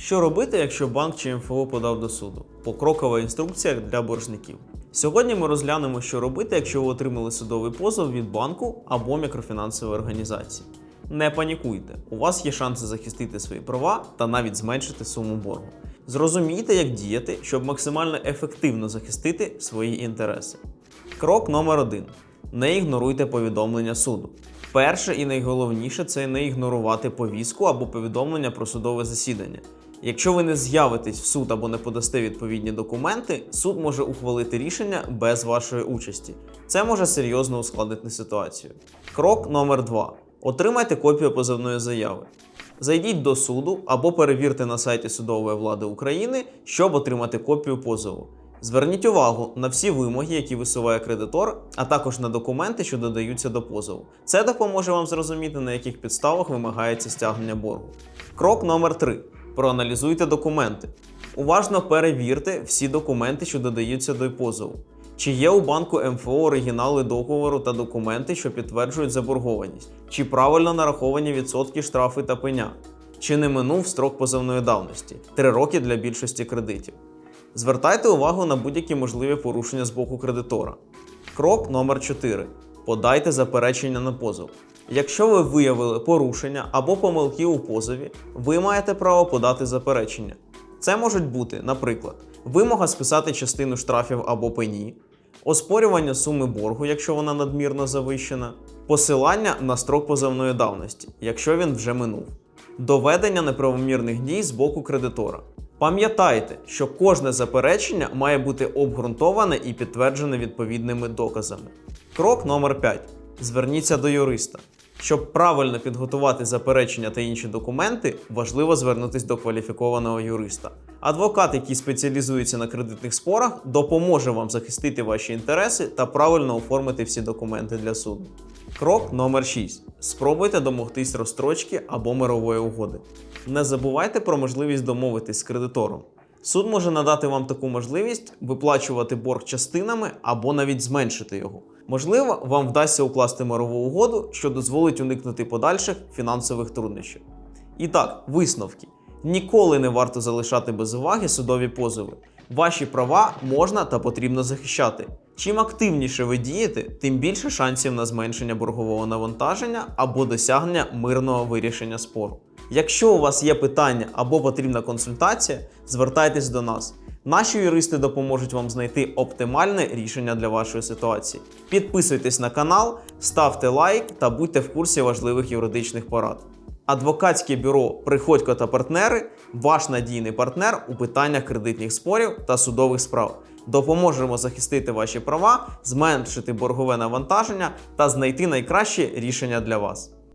Що робити, якщо банк чи МФО подав до суду? Покрокова інструкція для боржників. Сьогодні ми розглянемо, що робити, якщо ви отримали судовий позов від банку або мікрофінансової організації. Не панікуйте, у вас є шанси захистити свої права та навіть зменшити суму боргу. Зрозумійте, як діяти, щоб максимально ефективно захистити свої інтереси. Крок номер один: не ігноруйте повідомлення суду. Перше і найголовніше це не ігнорувати повістку або повідомлення про судове засідання. Якщо ви не з'явитесь в суд або не подасте відповідні документи, суд може ухвалити рішення без вашої участі. Це може серйозно ускладнити ситуацію. Крок номер 2. Отримайте копію позовної заяви. Зайдіть до суду або перевірте на сайті судової влади України, щоб отримати копію позову. Зверніть увагу на всі вимоги, які висуває кредитор, а також на документи, що додаються до позову. Це допоможе вам зрозуміти, на яких підставах вимагається стягнення боргу. Крок номер 3. Проаналізуйте документи. Уважно перевірте всі документи, що додаються до позову. Чи є у банку МФО оригінали договору та документи, що підтверджують заборгованість? Чи правильно нараховані відсотки, штрафи та пеня? Чи не минув строк позовної давності 3 роки для більшості кредитів? Звертайте увагу на будь-які можливі порушення з боку кредитора. Крок номер 4. Подайте заперечення на позов. Якщо ви виявили порушення або помилки у позові, ви маєте право подати заперечення. Це можуть бути, наприклад, вимога списати частину штрафів або пені, оспорювання суми боргу, якщо вона надмірно завищена, посилання на строк позовної давності, якщо він вже минув, доведення неправомірних дій з боку кредитора. Пам'ятайте, що кожне заперечення має бути обґрунтоване і підтверджене відповідними доказами. Крок номер 5. Зверніться до юриста. Щоб правильно підготувати заперечення та інші документи, важливо звернутися до кваліфікованого юриста. Адвокат, який спеціалізується на кредитних спорах, допоможе вам захистити ваші інтереси та правильно оформити всі документи для суду. Крок номер 6. Спробуйте домогтись розстрочки або мирової угоди. Не забувайте про можливість домовитись з кредитором. Суд може надати вам таку можливість виплачувати борг частинами або навіть зменшити його. Можливо, вам вдасться укласти мирову угоду, що дозволить уникнути подальших фінансових труднощів. І так, висновки. Ніколи не варто залишати без уваги судові позови. Ваші права можна та потрібно захищати. Чим активніше ви дієте, тим більше шансів на зменшення боргового навантаження або досягнення мирного вирішення спору. Якщо у вас є питання або потрібна консультація, звертайтесь до нас. Наші юристи допоможуть вам знайти оптимальне рішення для вашої ситуації. Підписуйтесь на канал, ставте лайк та будьте в курсі важливих юридичних порад. Адвокатське бюро Приходько та партнери ваш надійний партнер у питаннях кредитних спорів та судових справ. Допоможемо захистити ваші права, зменшити боргове навантаження та знайти найкраще рішення для вас.